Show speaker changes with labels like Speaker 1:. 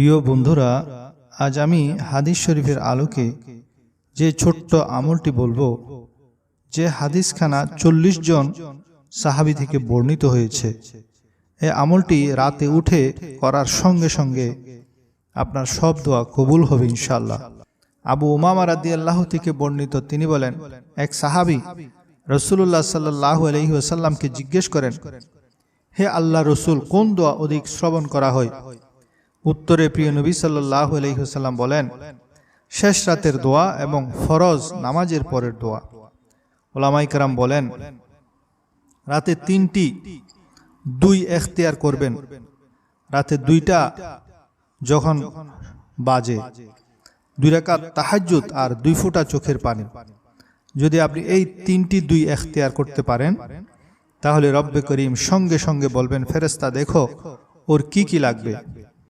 Speaker 1: প্রিয় বন্ধুরা, আজ আমি হাদিস শরীফের আলোকে যে ছোট্ট আমলটি বলব, যে হাদিসখানা চল্লিশ জন সাহাবি থেকে বর্ণিত হয়েছে। এই আমলটি রাতে উঠে করার সঙ্গে সঙ্গে আপনার সব দোয়া কবুল হবে ইনশাল্লাহ আবু উমামা রাদি আল্লাহ থেকে বর্ণিত তিনি বলেন, এক সাহাবি রসুল্লাহ সাল্লাহ আলহি আসাল্লামকে জিজ্ঞেস করেন, হে আল্লাহ রসুল, কোন দোয়া অধিক শ্রবণ করা হয়? উত্তরে প্রিয় নবী সাল্লাহ আলহিহাল্লাম বলেন, শেষ রাতের দোয়া এবং ফরজ নামাজের পরের দোয়া। ওলামাইকারাম বলেন, রাতে তিনটি, দুই এখতিয়ার করবেন। রাতে দুইটা যখন বাজে, দুই রাকাত তাহাজ্জুদ আর দুই ফুটা চোখের পানি। যদি আপনি এই তিনটি, দুই এখতিয়ার করতে পারেন, তাহলে রব্বে করিম সঙ্গে সঙ্গে বলবেন ফেরেস্তা দেখো, ওর কি কি লাগবে?